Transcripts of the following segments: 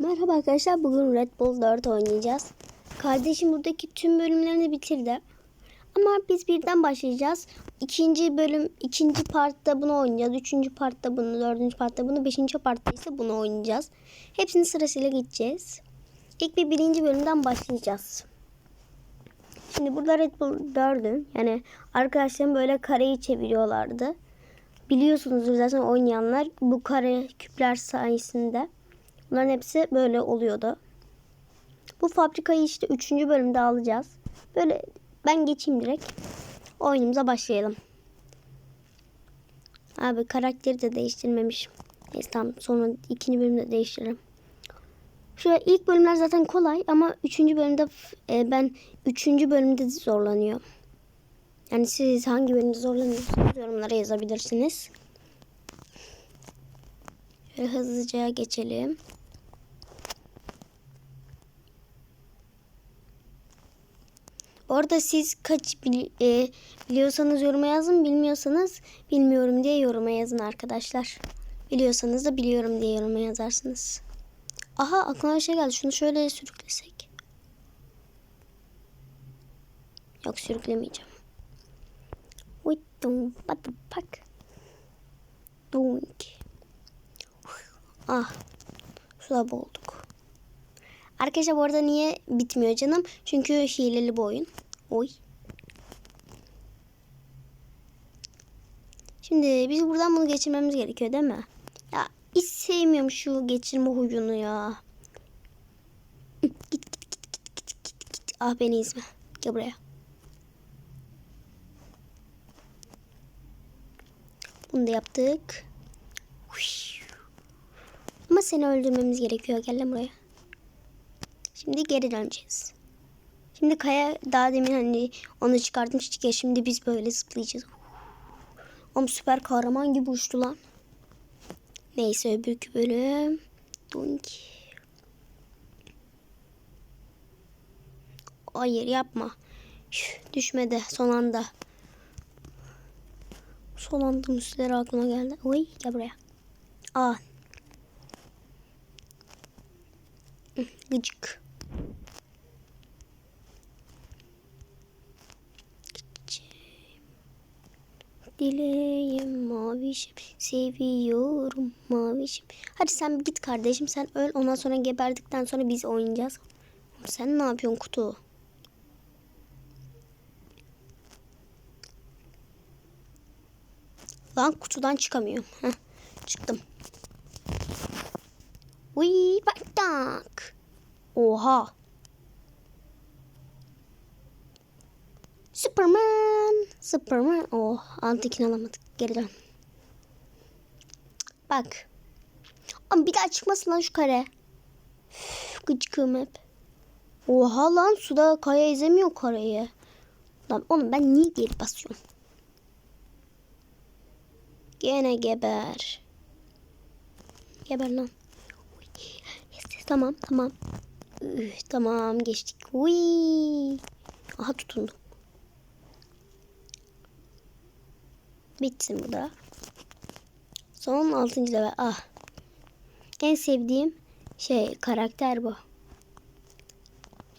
Merhaba arkadaşlar. Bugün Red Bull 4 oynayacağız. Kardeşim buradaki tüm bölümlerini bitirdi. Ama biz birden başlayacağız. İkinci bölüm, ikinci partta bunu oynayacağız. Üçüncü partta bunu, dördüncü partta bunu, beşinci partta ise bunu oynayacağız. Hepsini sırasıyla gideceğiz. İlk bir birinci bölümden başlayacağız. Şimdi burada Red Bull 4'ün yani arkadaşlarım böyle kareyi çeviriyorlardı. Biliyorsunuzdur zaten oynayanlar bu kare küpler sayesinde. Bunların hepsi böyle oluyordu. Bu fabrikayı işte 3. bölümde alacağız. Böyle ben geçeyim direkt. Oyunumuza başlayalım. Abi karakteri de değiştirmemişim. Neyse tamam sonra ikinci bölümde değiştiririm. Şöyle ilk bölümler zaten kolay ama üçüncü bölümde e, ben üçüncü bölümde zorlanıyor. Yani siz hangi bölümde zorlanıyorsunuz yorumlara yazabilirsiniz. Şöyle hızlıca geçelim. Orada siz kaç bili- e, biliyorsanız yoruma yazın, bilmiyorsanız bilmiyorum diye yoruma yazın arkadaşlar. Biliyorsanız da biliyorum diye yoruma yazarsınız. Aha aklıma bir şey geldi. Şunu şöyle sürüklesek. Yok sürüklemeyeceğim. Uytum batı pak. Dunk. Ah. Suda boğulduk. Arkadaşlar bu arada niye bitmiyor canım? Çünkü hileli bu oyun. Oy. Şimdi biz buradan bunu geçirmemiz gerekiyor değil mi? Ya hiç sevmiyorum şu geçirme huyunu ya. Git git git git git git git. Ah beni izle. Gel buraya. Bunu da yaptık. Ama seni öldürmemiz gerekiyor. Gel lan buraya. Şimdi geri döneceğiz. Şimdi Kaya daha demin hani onu çıkartmıştık ya şimdi biz böyle zıplayacağız. Oğlum süper kahraman gibi uçtu lan. Neyse öbürkü bölüm. Dunk. Hayır yapma. Üf, düşmedi son anda. Son anda müsleri aklıma geldi. Oy gel buraya. Aa. Gıcık. Dileğim mavişim, seviyorum mavişim. Hadi sen git kardeşim sen öl ondan sonra geberdikten sonra biz oynayacağız. Sen ne yapıyorsun kutu? Lan kutudan çıkamıyorum. Heh, çıktım. Uy bak tak. Oha. Superman. Superman. Oh antikini alamadık. Geri dön. Bak. Ama bir daha çıkmasın lan şu kare. Üf, gıcıkım hep. Oha lan suda kaya ezemiyor kareyi. Lan oğlum ben niye geri basıyorum? Gene geber. Geber lan. Tamam tamam. Üh, tamam geçtik. Uy. Aha tutundum. Bitsin bu da. Son 6. level. Ah. En sevdiğim şey karakter bu.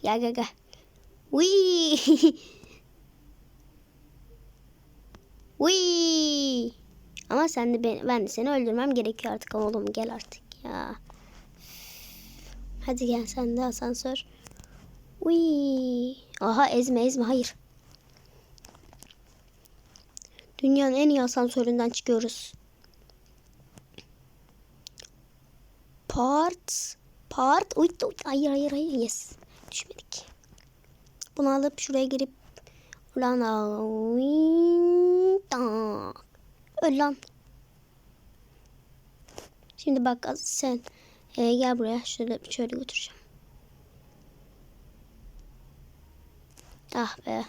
Gel gel. Uy. Uy. Ama sen de ben, ben de seni öldürmem gerekiyor artık oğlum gel artık ya. Hadi gel sen de asansör. Uy. Aha ezme ezme hayır. Dünyanın en iyi asansöründen çıkıyoruz. Part. Part. Uy, uy, hayır hayır hayır. Yes. Düşmedik. Bunu alıp şuraya girip Ulan. Öl lan. Şimdi bak sen e, gel buraya şöyle şöyle götüreceğim. Ah be.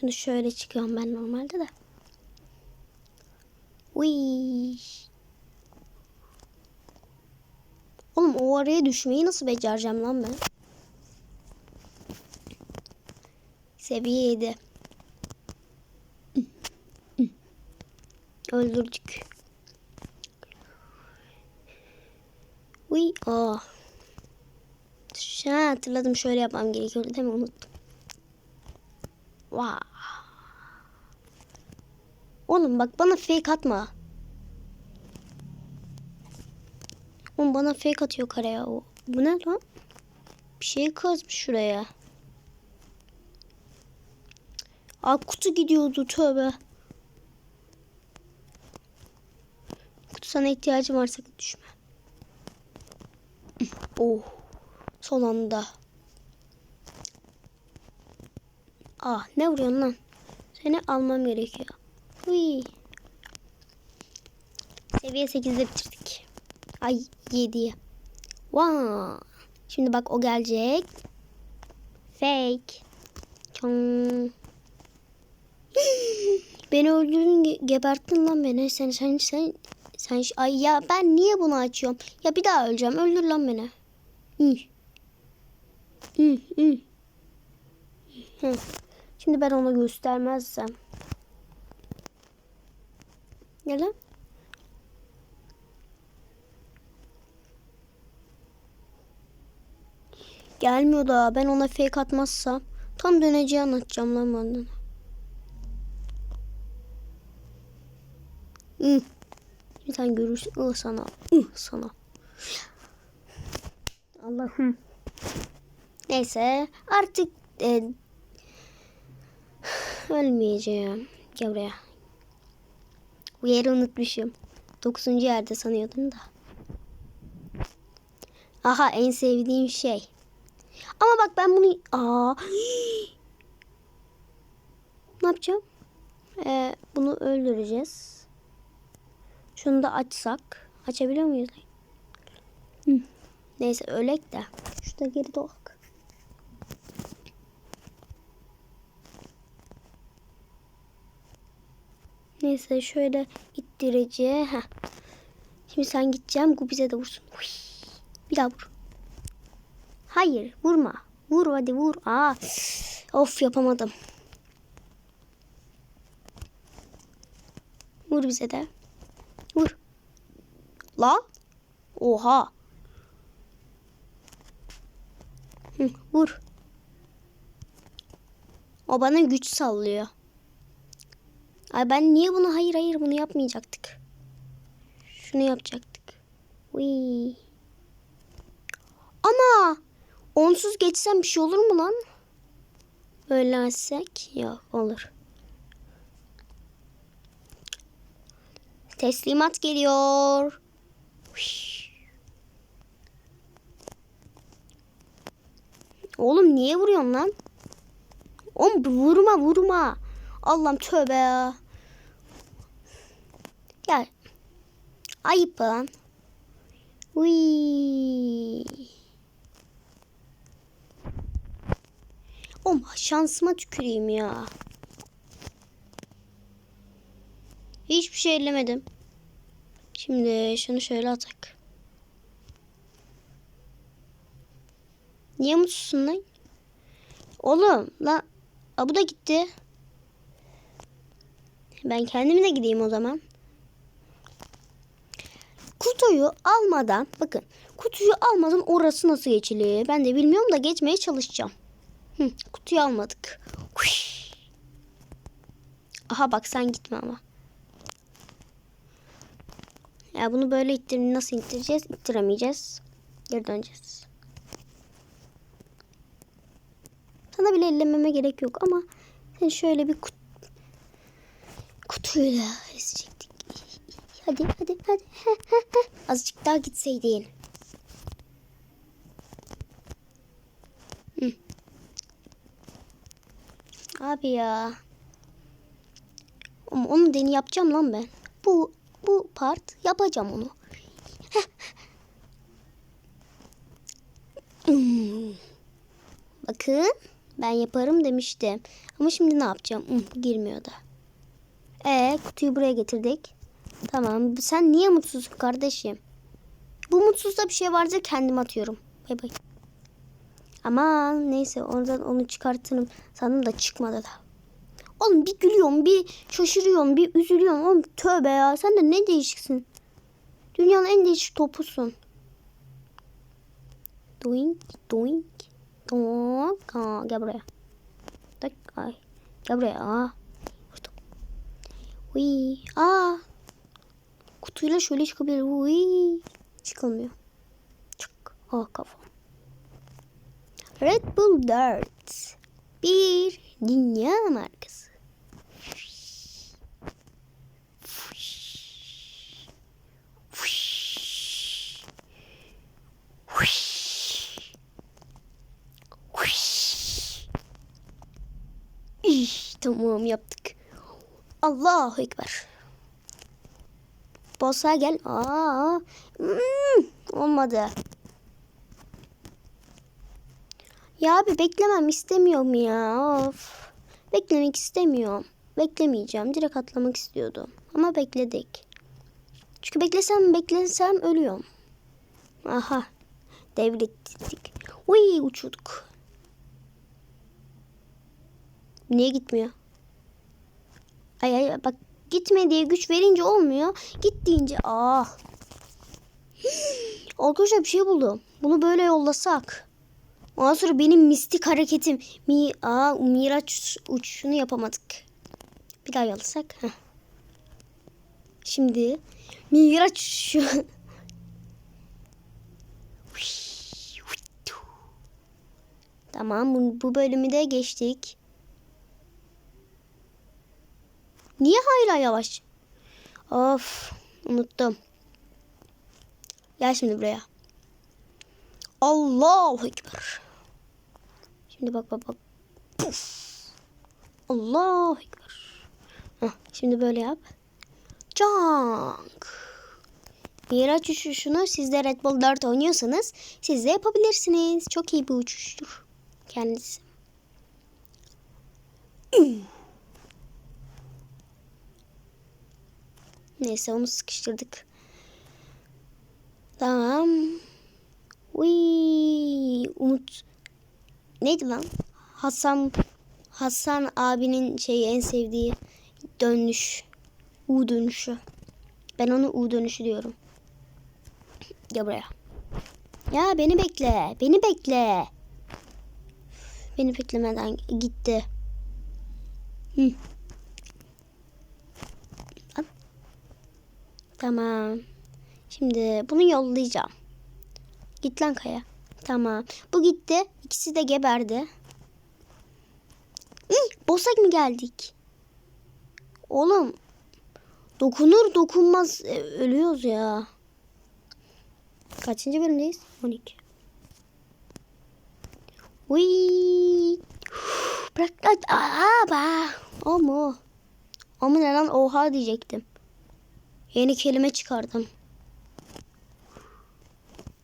Şunu şöyle çıkıyorum ben normalde de. Uy. Oğlum o araya düşmeyi nasıl becereceğim lan ben? Seviye 7. Öldürdük. Uy. Aa. Ha, hatırladım şöyle yapmam gerekiyordu değil mi? Unuttum. Vay. Oğlum bak bana fake atma. Oğlum bana fake atıyor karaya o. Bu ne lan? Bir şey kazmış şuraya. Aa kutu gidiyordu tövbe. Kutu sana ihtiyacım var sakın düşme. Oh. Son anda. Ah ne vuruyorsun lan? Seni almam gerekiyor. Uy. Seviye 8'de bitirdik. Ay 7'ye. Wow. Şimdi bak o gelecek. Fake. Çong. beni öldürdün ge- geberttin lan beni. Sen sen sen sen ay ya ben niye bunu açıyorum? Ya bir daha öleceğim. Öldür lan beni. Hı. Hı, hı. Şimdi ben ona göstermezsem. Lan. Gelmiyor da ben ona fake atmazsam tam döneceği anlatacağım lan benden. Bir tane görürsün. Ih sana. Ih sana. Allah'ım. Neyse artık e, ölmeyeceğim. Gel buraya. Bu yeri unutmuşum. Dokuzuncu yerde sanıyordum da. Aha en sevdiğim şey. Ama bak ben bunu... Aa. ne yapacağım? Ee, bunu öldüreceğiz. Şunu da açsak. Açabiliyor muyuz? Hı. Neyse ölek de. Şurada geri doğak. Neyse şöyle ittireceğim. Heh. Şimdi sen gideceğim. Bu bize de vursun. Huy. Bir daha vur. Hayır vurma. Vur hadi vur. Aa. Of yapamadım. Vur bize de. Vur. La. Oha. Hı, vur. O bana güç sallıyor. Ay ben niye bunu hayır hayır bunu yapmayacaktık. Şunu yapacaktık. Uy. Ana! Onsuz geçsem bir şey olur mu lan? Böylesek yok olur. Teslimat geliyor. Huş. Oğlum niye vuruyorsun lan? Oğlum vurma vurma. Allah'ım tövbe ya. Gel. Ayıp lan. Uy. Oğlum şansıma tüküreyim ya. Hiçbir şey ellemedim. Şimdi şunu şöyle atak. Niye mutsuzsun lan? Oğlum lan. Aa, bu da gitti. Ben kendim de gideyim o zaman. Kutuyu almadan bakın kutuyu almadan orası nasıl geçilir? Ben de bilmiyorum da geçmeye çalışacağım. Hı, kutuyu almadık. Huş. Aha bak sen gitme ama. Ya bunu böyle ittir nasıl ittireceğiz? İttiremeyeceğiz. Geri döneceğiz. Sana bile ellememe gerek yok ama sen şöyle bir kut kutuyla ezecektik. Hadi hadi hadi. Azıcık daha gitseydin. Hı. Abi ya. Ama onu deni yapacağım lan ben. Bu bu part yapacağım onu. Bakın ben yaparım demiştim. Ama şimdi ne yapacağım? Girmiyor da. E kutuyu buraya getirdik. Tamam. Sen niye mutsuzsun kardeşim? Bu mutsuzda bir şey varsa kendim atıyorum. Bay bay. Aman neyse oradan onu çıkartırım. Sandım da çıkmadı da. Oğlum bir gülüyorum, bir şaşırıyorum, bir üzülüyorum. Oğlum tövbe ya. Sen de ne değişiksin. Dünyanın en değişik topusun. Doink. Doink. Doink. Aa, gel buraya. Tak. Ay. Gel buraya. Uy. Aa. Kutuyla şöyle çıkabilir. Uy. Çıkılmıyor. Çık. Aa kafam. Red Bull 4. Bir dünya markası. İş, tamam yaptık. Allahu Ekber. Bossa gel. Aa, hmm, olmadı. Ya abi beklemem istemiyorum ya. Of. Beklemek istemiyorum. Beklemeyeceğim. Direkt atlamak istiyordum. Ama bekledik. Çünkü beklesem beklesem ölüyorum. Aha. Devrettik. Uy uçurduk. Niye gitmiyor? Ay ay bak gitme diye güç verince olmuyor. Git deyince ah. Arkadaşlar bir şey buldum. Bunu böyle yollasak. Ondan sonra benim mistik hareketim. Mi Aa, Miraç uçuşunu yapamadık. Bir daha yollasak. Heh. Şimdi Miraç uçuşu. tamam bu, bu bölümü de geçtik. Niye hala yavaş? Of unuttum. Gel şimdi buraya. Allahu Ekber. Şimdi bak bak bak. Puf. Allahu Ekber. Heh, şimdi böyle yap. Cank. Miraç uçuşunu siz de Red Bull 4 oynuyorsanız siz de yapabilirsiniz. Çok iyi bir uçuştur kendisi. Neyse onu sıkıştırdık. Tamam. Uy, Umut. Neydi lan? Hasan Hasan abinin şeyi en sevdiği dönüş. U dönüşü. Ben onu U dönüşü diyorum. Gel buraya. Ya beni bekle. Beni bekle. Beni beklemeden gitti. Hı. Tamam. Şimdi bunu yollayacağım. Git lan Kaya. Tamam. Bu gitti. İkisi de geberdi. Hı, bosak mı geldik? Oğlum. Dokunur dokunmaz e, ölüyoruz ya. Kaçıncı bölümdeyiz? 12. Uy. Bırak. Aa, ba. O mu? O mu ne lan? Oha diyecektim. Yeni kelime çıkardım.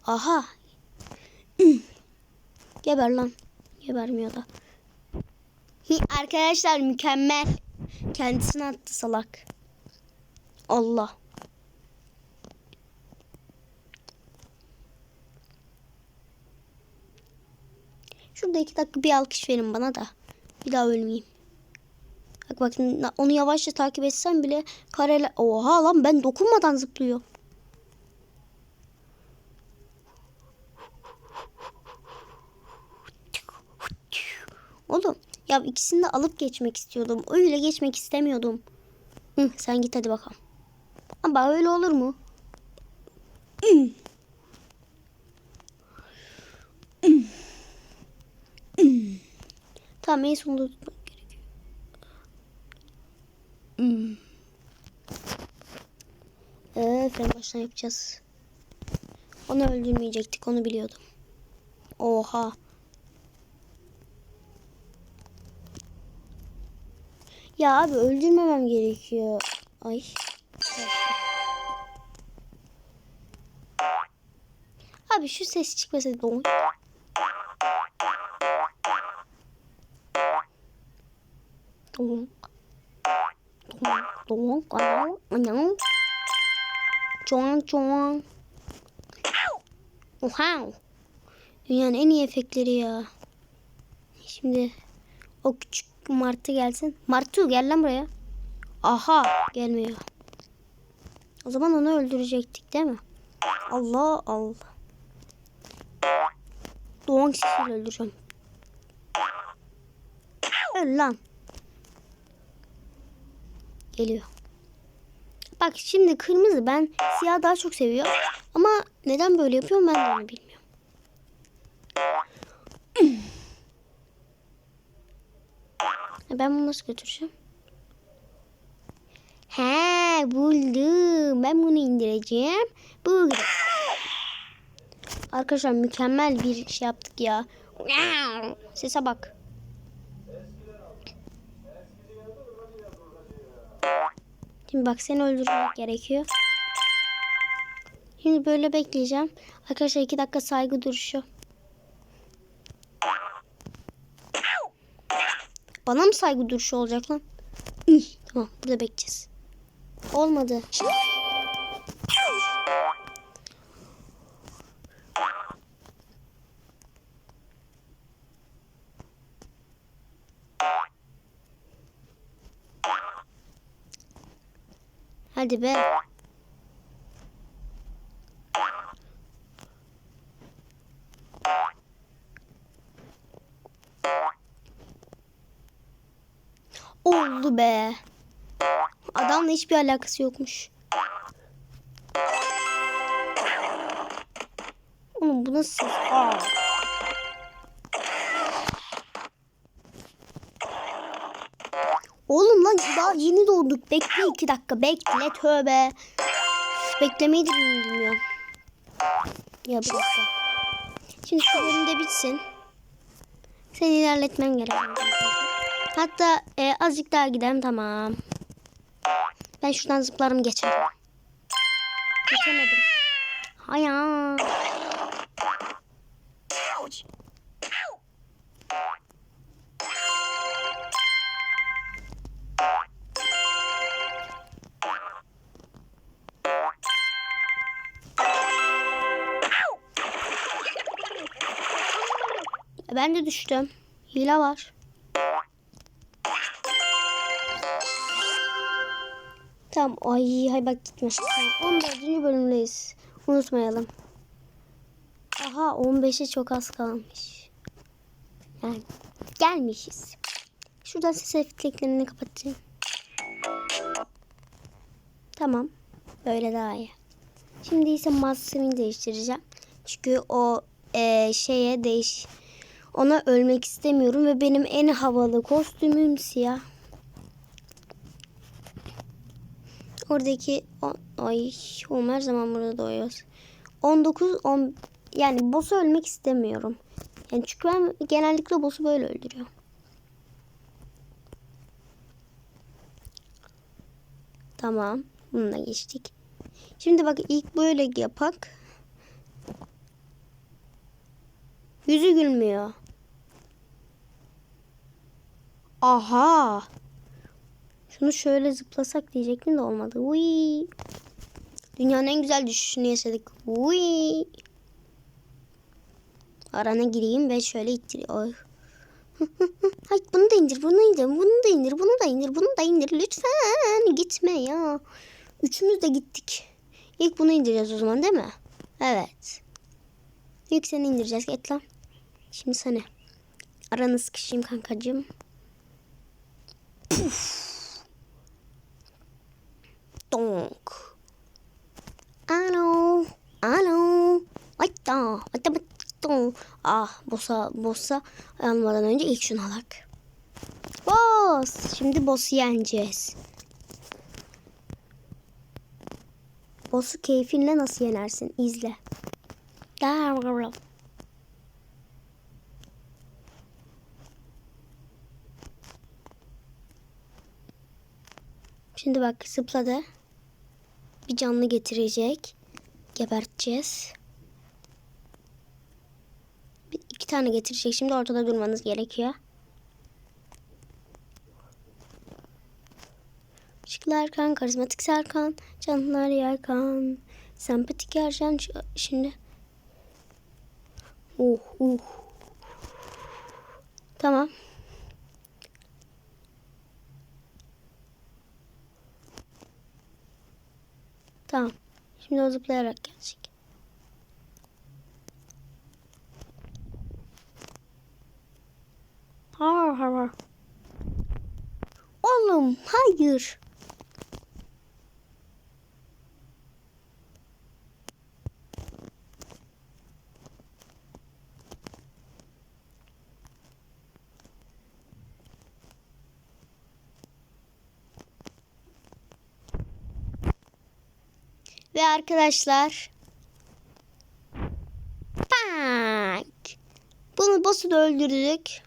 Aha. Geber lan. Gebermiyor da. Arkadaşlar mükemmel. Kendisini attı salak. Allah. Şurada iki dakika bir alkış verin bana da. Bir daha ölmeyeyim. Bak bak onu yavaşça takip etsem bile kareler... Oha lan ben dokunmadan zıplıyor. Oğlum ya ikisini de alıp geçmek istiyordum. Öyle geçmek istemiyordum. Hı, sen git hadi bakalım. Ama öyle olur mu? Hı. Tamam en sonunda Hı. Ee, fren baştan yapacağız. Onu öldürmeyecektik onu biliyordum. Oha. Ya abi öldürmemem gerekiyor. Ay. Abi şu ses çıkmasa Don. Don. Don. Çoğan çoğan. Oha. Dünyanın en iyi efektleri ya. Şimdi o küçük Martı gelsin. Martı gel lan buraya. Aha gelmiyor. O zaman onu öldürecektik değil mi? Allah Allah. Kong sesiyle öldüreceğim. Öl lan. Geliyor. Bak şimdi kırmızı ben siyah daha çok seviyorum. Ama neden böyle yapıyorum ben de onu bilmiyorum. Ben bunu nasıl götüreceğim? He buldum. Ben bunu indireceğim. Bu Arkadaşlar mükemmel bir şey yaptık ya. Sese bak. Şimdi bak seni öldürmek gerekiyor. Şimdi böyle bekleyeceğim. Arkadaşlar iki dakika saygı duruşu. Bana mı saygı duruşu olacak lan? Tamam burada bekleyeceğiz. Olmadı. Hadi be. Oldu be. Adamla hiçbir alakası yokmuş. Oğlum bu nasıl? Aa. Oğlum lan daha yeni doğduk. Bekle iki dakika. Bekle tövbe. Beklemeyi de bilmiyorum. Ya bir dakika. Şimdi şu bölüm bitsin. Seni ilerletmem gerek. Hatta e, azıcık daha gidelim tamam. Ben şuradan zıplarım geçerim. Geçemedim. Hayır. Ben de düştüm. Hile var. Tamam. Ay hay bak gitme. Tamam, 14. bölümdeyiz. Unutmayalım. Aha 15'e çok az kalmış. Yani gelmişiz. Şuradan ses efektlerini kapatayım. Tamam. Böyle daha iyi. Şimdi ise maskemi değiştireceğim. Çünkü o e, şeye değiş ona ölmek istemiyorum ve benim en havalı kostümüm siyah. Oradaki o, ay oğlum her zaman burada doğuyoruz. 19 10 yani boss'u ölmek istemiyorum. Yani çünkü ben genellikle boss'u böyle öldürüyorum. Tamam. Bununla geçtik. Şimdi bak ilk böyle yapak. Yüzü gülmüyor. Aha. Şunu şöyle zıplasak diyecektim de olmadı. Uy. Dünyanın en güzel düşüşünü yaşadık. Uy. Arana gireyim ve şöyle ittir. Oy. Ay bunu da indir, bunu da indir, bunu da indir, bunu da indir, bunu da indir. Lütfen gitme ya. Üçümüz de gittik. İlk bunu indireceğiz o zaman değil mi? Evet. İlk seni indireceğiz. Git lan. Şimdi sana. Aranı sıkışayım kankacığım. Puf. Donk. Alo. Ayta. Ayta donk. Ah boss'a boss'a almadan önce ilk şunu alak. Boss. Şimdi boss'u yeneceğiz. Boss'u keyfinle nasıl yenersin? İzle. Şimdi bak zıpladı. Bir canlı getirecek. Geberteceğiz. Bir, iki tane getirecek. Şimdi ortada durmanız gerekiyor. Işıklı Erkan, karizmatik Serkan, canlılar Yerkan, sempatik Ercan şimdi. Uh uh. Tamam. Tamam. Şimdi o zıplayarak gelecek. Har har har. Oğlum hayır. Ve arkadaşlar Bang! Bunu da öldürdük.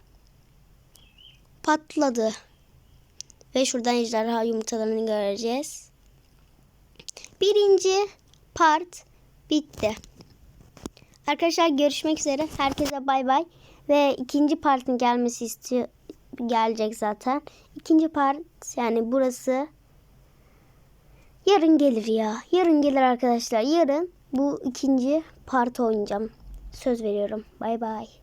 Patladı. Ve şuradan ejderha yumurtalarını göreceğiz. Birinci part bitti. Arkadaşlar görüşmek üzere. Herkese bay bay. Ve ikinci partın gelmesi istiyor. Gelecek zaten. İkinci part yani burası yarın gelir ya. Yarın gelir arkadaşlar. Yarın bu ikinci part oynayacağım. Söz veriyorum. Bay bay.